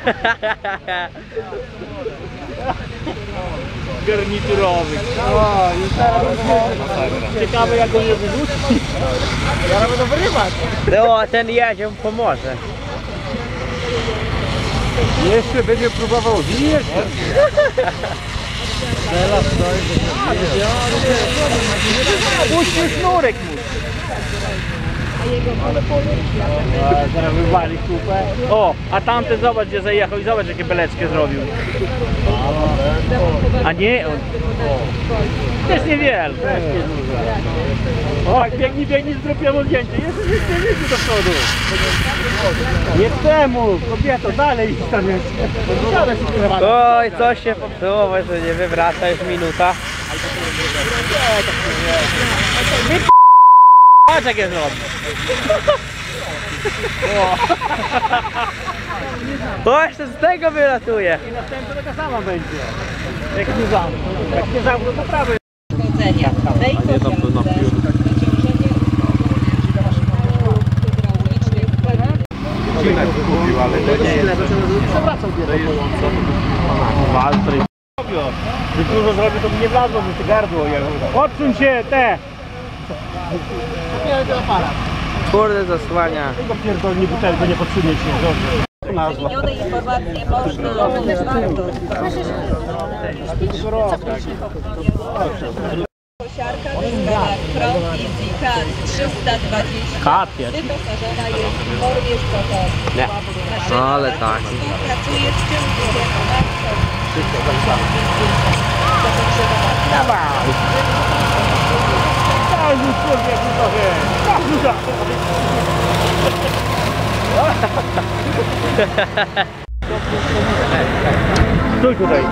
Garniturowy. O, i teraz Ciekawe jak go nie wyrzuci. Ja będę wyrywać. No, ten jedzie, mu pomoże. Jeszcze będzie próbował jeszcze. Puśćmy sznurek mu. A, Zaraz wywali kupę. O, a tamten zobacz gdzie zajechał i zobacz jakie beleczkę zrobił. A nie, on... Też niewiele. Też nie dużo. O, biegnij, biegnij, zrobiłem zdjęcie. Jeszcze nie nie do przodu. Nie temu, kobieto, dalej idź tam jeszcze. Oj, coś się popsuło, może nie wywraca już minuta. Patrz jak jest robi. O, jeszcze z tego wylatuje. I następna taka sama będzie. Jak nie zamkną. Jak nie zamkną, to prawo jest. chodzenia. Tej koziarce kupił, ale to nie jest. Przewracał Waltry. Gdy dużo zrobił, to by nie wlazło mu to gardło. Odsuń się, te! Kurde, zasłania. Tego pierdolni butelkę nie podsunie się. Dobrze. Nazwa. Informacje można warto. Kosiarka nazwana Crown Easy Cat 320 Katie. wyposażona jest w formie sportowej. Nie. No, ale tak. Pracuje w czymś Dawaj! Za. Stój tutaj.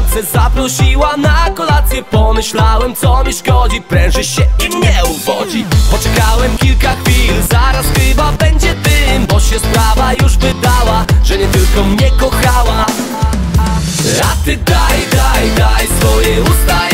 Randce zaprosiła na kolację. Pomyślałem co mi szkodzi, pręży się i mnie uwodzi. Poczekałem kilka chwil, zaraz chyba będzie tym Bo się sprawa już wydała, że nie tylko mnie kochała. A ty daj, daj, daj swoje usta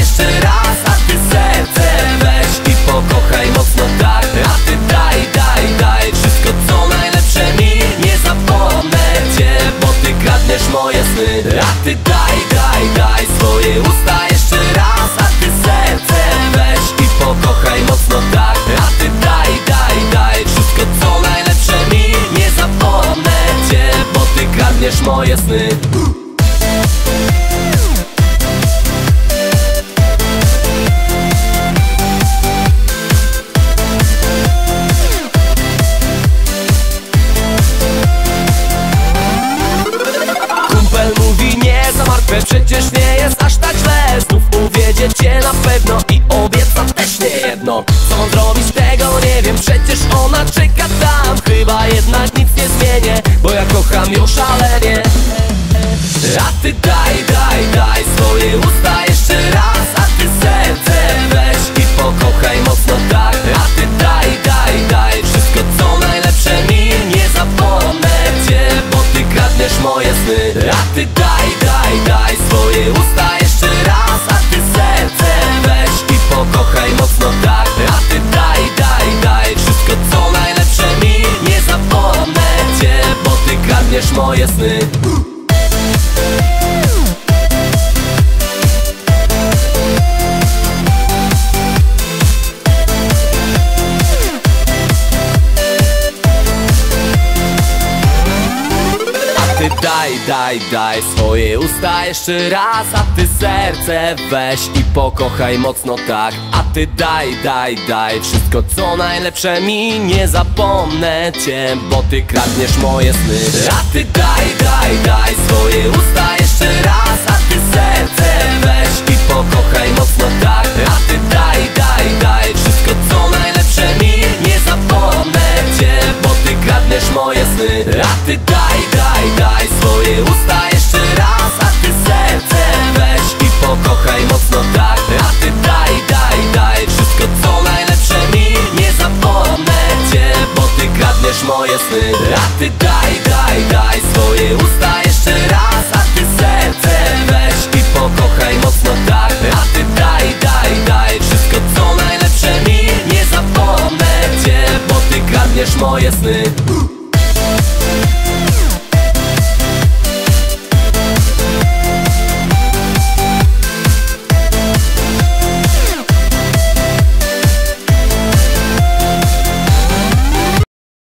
obieca też nie jedno. Co mam zrobić tego? Nie wiem, przecież ona czeka tam. Chyba jednak nic nie zmienię, bo ja kocham ją szalenie. A ty daj, daj, daj swoje usta moje sny. Ty daj, daj, daj swoje usta jeszcze raz A ty serce weź i pokochaj mocno tak ty daj, daj, daj Wszystko co najlepsze mi. Nie zapomnę cię, bo ty kradniesz moje sny. A ty daj, daj, daj Swoje usta jeszcze raz. A ty serce weź i pokochaj mocno tak. A ty daj, daj, daj Wszystko co najlepsze mi. Nie zapomnę cię, bo ty kradniesz moje sny. A ty daj, daj, daj Swoje usta